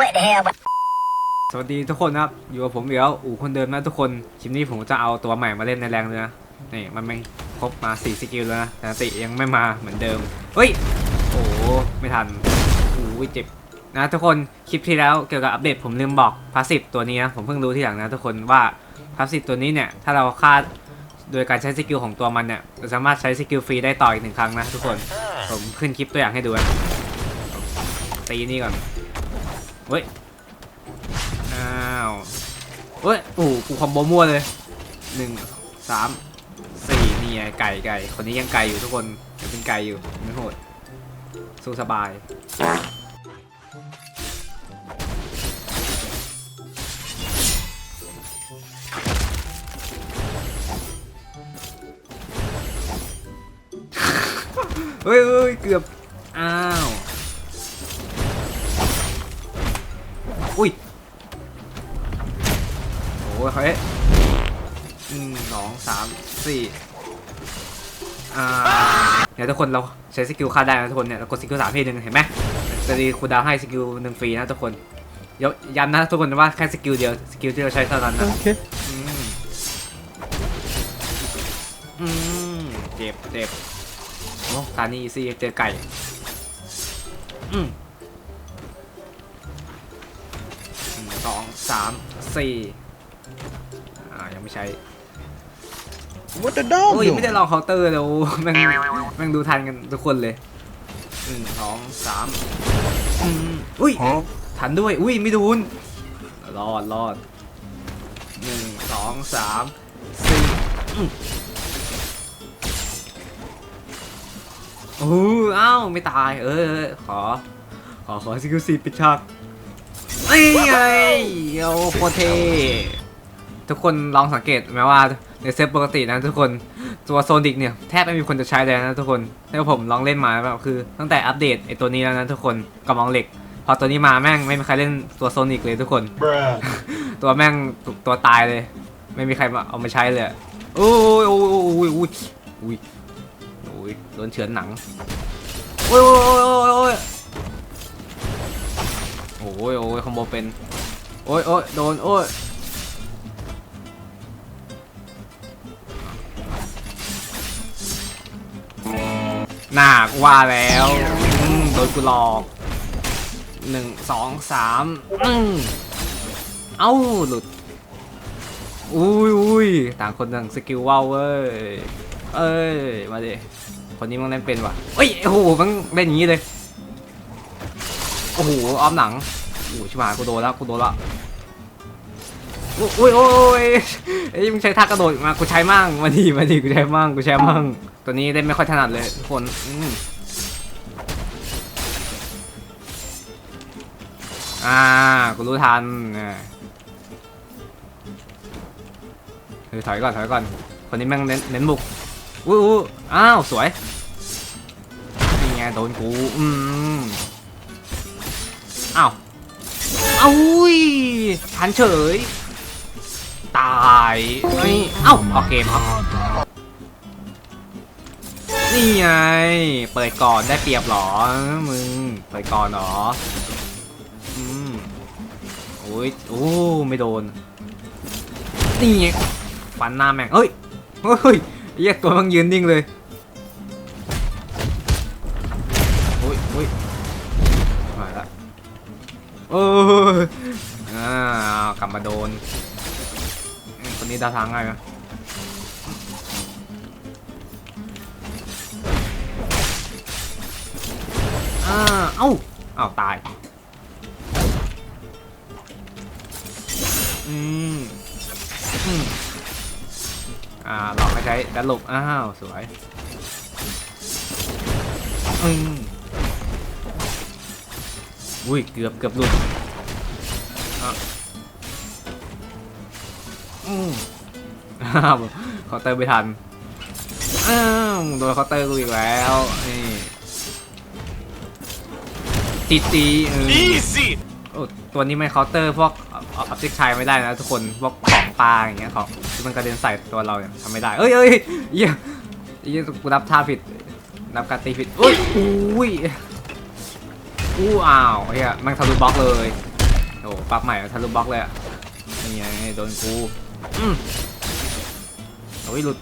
what the hell สวัสดีทุกคนนะครับ อยู่กับผมเดี๋ยวอู่คนเดิมนะทุกคนคลิปนี้ผมจะเอาตัวใหม่มาเล่นในแรงเลยนะนี่มันไม่ครบมา4สกิลแล้วนะแต่ติยังไม่มาเหมือนเดิมเฮ้ยโอ้ไม่ทันโอ้ยเจ็บนะทุกคนคลิปที่แล้วเกี่ยวกับอัปเดตผมลืมบอกพาสซีฟตัวนี้นะผมเพิ่งรู้ทีหลังนะทุกคนว่าพาสซีฟตัวนี้เนี่ยถ้าเราฆ่าโดยการใช้สกิลของตัวมันเนี่ยเราสามารถใช้สกิลฟรีได้ต่ออีกหนึ่งครั้งนะทุกคนผมขึ้นคลิปตัวอย่างให้ดูนะตีนี่ก่อน เฮ้ย อ้าวเฮ้ย โอ้กูคอมโบมั่วเลยหนึ่งสามสี่นี่ไงไก่ไก่คนนี้ยังไก่อยู่ทุกคนยังเป็นไก่อยู่ไม่โหดสู้สบายเฮ้ยเฮ้ยเกือบ อ้าว อุ้ยโอ้ยเฮ้ยหนึ่งสองสามสี่อ่าเนี่ยทุกคนเราใช้สกิลฆ่าได้นะทุกคนเนี่ยเรากดสกิลสามทีหนึ่งเห็นไหมจะดีคูลดาวน์ให้สกิลหนึ่งฟรีนะทุกคนยกย้ำนะทุกคนว่าแค่สกิลเดียวสกิลที่เราใช้เท่านั้นนะ Okay. อืมอืมเจ็บเจ็บโอ้ตานี่ซีเจอไก่อืม สองสามสี่อ่ายังไม่ใช้ What the dog โอ้ย doing? ไม่ได้ลองเคาน์เตอร์เลยโอ้แม่งแม่งดูทันกันทุกคนเลยหนึ่งสองสามอืมอุ้ย Huh? ทันด้วย อุ้ย ไม่โดนรอดรอดหนึ่งสองสามสี่อืมโอ้เอ้าไม่ตาย เออเออขอ ขอ ขอสกิลซีปิดฉาก ไอ้ไงโอ้โคตรเททุกคนลองสังเกตไหมว่าในเซฟปกตินะทุกคนตัวโซนิกเนี่ยแทบไม่มีคนจะใช้เลยนะทุกคนถ้าผมลองเล่นมาแบบคือ ตั้งแต่อัปเดตไอตัวนี้แล้วนะทุกคนกระมองเหล็ก พอตัวนี้มาแม่งไม่มีใครเล่นตัวโซนิกเลยทุกคน Bruh. ตัวแม่งตัวตายเลย ไม่มีใครมาเอามาใช้เลยอะโอ้ยโอ้ยโอ้ยโอ้ยโอ้ยโอ้ยโดนเฉือนหนังโอ้ยโอ้ยโอ้ยโอ้ยโอ้ยโอ้ยคอมโบเป็น โอ้ยโอ้ยโดน โอ้ยหนักว่าแล้วอืมโดนกูหลอกหนึ่งสองสามอืมเอ้าหลุด อุ้ยอุ้ยต่างคนต่างสกิลว้าวเว้ย เอ้ย มาดิ คนนี้มันเล่นเป็นวะเอ้ย โอ้โหมันเล่นอย่างนี้เลย โอ้โห ออมหนัง อ้ชิบหายกูโดนแล้วกูโดนแล้วอุ้ยโอ้ยเอ้ยมึงใช้ท่ากระโดดมากูใช้มั่งมาดิมาดิกูใช้มั่งกูใช้มั่งตัวนี้เล่นไม่ค่อยถนัดเลยทุกคนอืมอ่ากูรู้ทันนะเฮ้ยถอยก่อนถอยก่อนคนนี้แม่งเน้นเน้นบุกอู้อู้อ้าวสวยนี่ไงโดนกูอืม เอาอุ้ยทันเฉย ตายเอ้ยเอ้าออกเกมครับ นี่ไง เปิดก่อนได้เปรียบเหรอ มึง เปิดก่อนเหรอ อืมโอ้ย โอ้ ไม่โดน นี่ไงฟันหน้าแม่งเฮ้ย เฮ้ยเรียกตัวมันยืนนิ่งเลย ออ่ากลับมาโดนคนนี้ดาทางง่ายไหมอ่าเอ้าเอ้าตาย อืมอืมอ่าหลอกให้ใช้ดันหลบอ้าว สวย อืมอุ้ย เกือบเกือบหลุด อ้าวเขาน์เตอร์ไม่ทันอ้าวโดนเคาน์เตอร์กูอีกแล้วนี่ตีตีเออ Easy. โอ้ตัวนี้ไม่เคาน์เตอร์พวกออบเจกต์ชัยไม่ได้นะทุกคนพวกของปลาอย่างเงี้ยของที่มันกระเด็นใส่ตัวเราเนี่ยทำไม่ได้เอ้ยเอ้ยเหี้ยเหี้ยกูรับท่าผิดรับการตีผิดอุ้ยอุ้ยอู้อ้าวเฮียแมันทะลุบล็อกเลยอ้ปลักใหม่ทะลุบล็อกเลยอะนี่ไงโดนกูอืม โอ้ยหลุด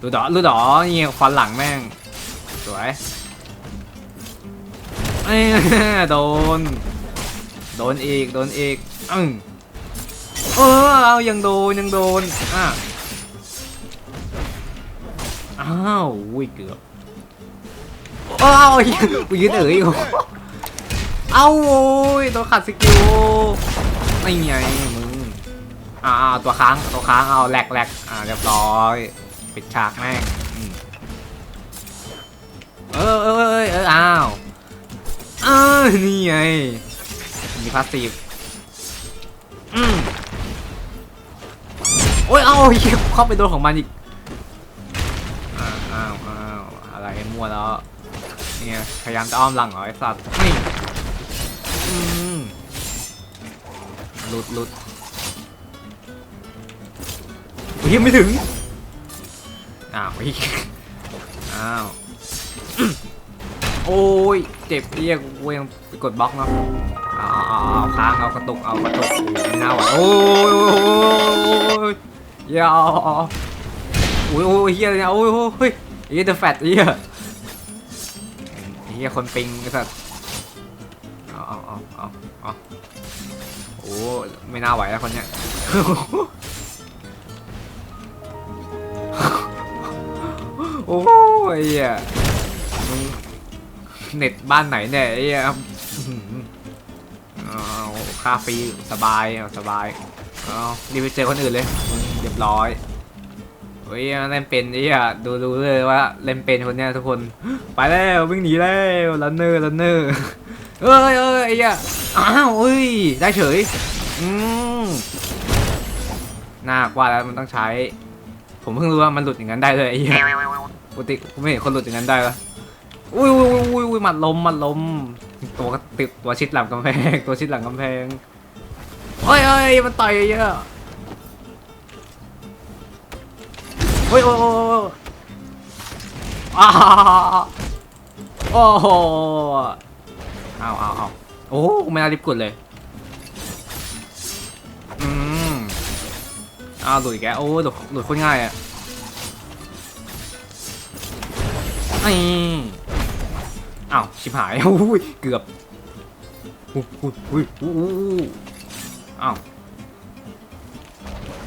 หลุดดอหลุดดอนี่ฟันหลังแม่ง สวยเอ้ยโดน โดนอีก โดนอีกอืมเออเอายังโดน ยังโดน อะอ้าวอุ้ยเกือบอ้าวกูยืนเอ๋ยอีกเอ้าโอ้ยตัวขัดสกิลไม่ไงมึง อ่าตัวค้างตัวค้างเอาแหลกแหลกอ่าเรียบร้อยปิดฉากแม่งเออเออเออเอออ้าวเออนี่ไงมีพาสซีฟอืมโอ้ยเอาเหี้ยเข้าไปโดนของมันอีกอ้าวอ้าวอ้าวอะไรมั่วแล้วเนี่ยพยายามจะอ้อมหลังเหรอไอ้สัตว์นี่อืมหลุดหลุด ยยังไม่ถึง อ้าวอีกอ้าว โอ้ย เจ็บเรียกกูยังไปกดบล็อกเนาะเอาเอาเอาค้างเอากระตุกเอากระตุกน่าหวโอ้ยโอ้ยโอ้ยโอ้ยอย่าโอ้ยโอ้ยเฮียเนี่ยโอ้ยโอ้ยเฮ้ยเฮียเดอะแฟตเฮียเฮียคนปิงไอ้สัสเอาเอาเอาเอาโอ้ไม่น่าไหวแล้วคนเนี้ย โอ้ยเฮียมึงเน็ตบ้านไหนเนี่ยไอ้ยอื้อหือเอาค่าฟรีสบายสบายเอารีบไปเจอคนอื่นเลยเรียบร้อยเฮ้ยเล่นเป็นไอ้เหี้ยดูดูเลยว่าเล่นเป็นคนเนี้ยทุกคนไปแล้ววิ่งหนีแล้วลันเนอร์ลันเนอร์เอ้ยเอ้ยไอ้ยอ้าวเอ้ยได้เฉยอืมน่ากว่าแล้วมันต้องใช้ ผมเพิ่งรู้ว่ามันหลุดอย่างนั้นได้เลยไอ้เหี้ย ปกติไม่เห็นคนหลุดอย่างนั้นได้ปะอุ้ยอุ้ยอุ้ยอุ้ยหมัดลมหมัดลม ตัวก็ติดตัวชิดหลังกำแพง ตัวชิดหลังกำแพงเฮ้ยเฮ้ยมันต่อยเยอะเฮ้ยโอ้โอ้โอ้าวโอ้โหเอาเอาเอาโอ้ไม่น่ารีบกดเลยอืมอ้าวหลุดอีกโอ้หลุดหลุดโคตรง่ายอะ นี่อ้าวชิบหายอุ้ยเกือบอุ้ยอุ้ยอุ้ยอ้าว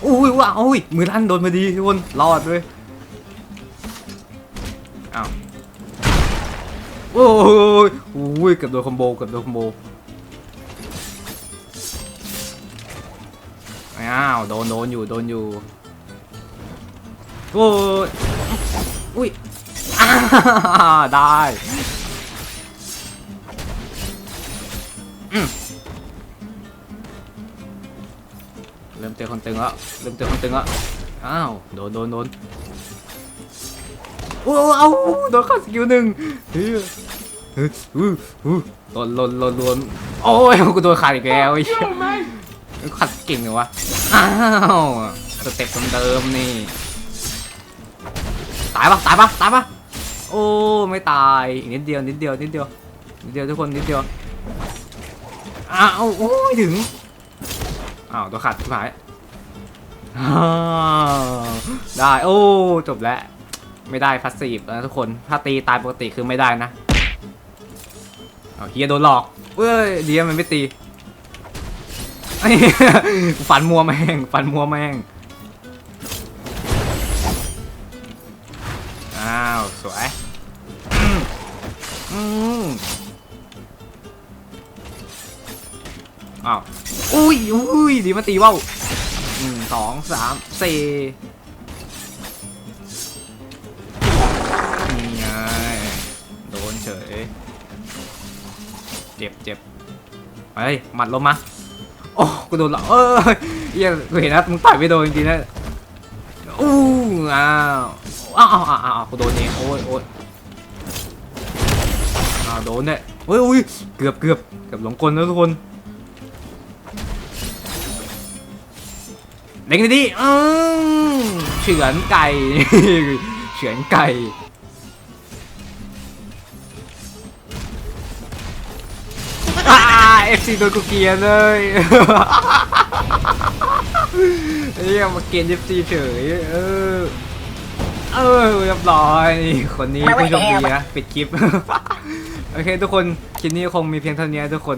อุ้ยว้าวอุ้ยมือลั่นโดนมาดีทุกคนรอดเลยอ้าวโอ้ยอุ้ยเกือบโดนคอมโบเกือบโดนคอมโบอ้าวโดนโดนอยู่โดนอยู่โอ้ยอุ้ย ได้อืมเริ่มเจอคนตึงแล้วเริ่มเจอคนตึงแล้วอ้าวโดนโดนโดนโอ้เอาโดนเข้าสกิลหนึ่งเฮ้ยเฮ้ยอู้อู้โดนโดนโดนโดนโอ้ยกูโดนขาดอีกแล้วไอ้เหี้ยขัดเก่งเหรอวะอ้าวสเต็ปเดิมๆนี่ตายปะตายปะตายปะ โอ้ไม่ตายอีกนิดเดียวนิดเดียวนิดเดียวนิดเดียวทุกคนนิดเดียวอ้าวโอ้ยถึงอ้าวตัวขาดชิบหายอ้าวได้โอ้จบแล้วไม่ได้พาสซีฟนะทุกคนถ้าตีตายปกติคือไม่ได้นะเอาเฮียโดนหลอกเอ้ยดีนะมันไม่ตีไอ้เหี้ยฟันมัวแม่งฟันมัวแม่ง สวยอืมอ้าวอุ้ยอุ้ยดีมาตีว่าวหนึ่งสองสามสี่นี่ไงโดนเฉย เจ็บเจ็บเฮ้ยหมัดลมมา โอ้กูโดนหลอกเอ้ยเหี้ยกูเห็นนะมึงต่อยไม่โดนจริงๆนะอู้อ้าว อ้าวอ้าวอ้าวกูโดนเองโอ้ยโอ้ยอ้าวโดนเนี่ยเฮ้ยอุ้ยเกือบเกือบเกือบหลงกลแล้วทุกคนเล็งดีๆอืมเฉือนไก่เฉือนไก่เอ้าย FC โดนกูเกียนเลยเหี้ยมาเกียน FC เฉยเออ ออเรียบร้อยนี่คนนี้ผู้โชคดีนะปิดคลิป โอเค ทุกคนคลิปนี้คงมีเพียงเท่านี้ทุกคน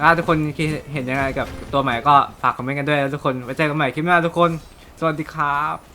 ถ้าทุกคนคิดเห็นยังไงกับตัวใหม่ก็ฝากคอมเมนต์กันด้วยนะทุกคนไว้เจอกันใหม่คลิปหน้าทุกคน สวัสดีครับ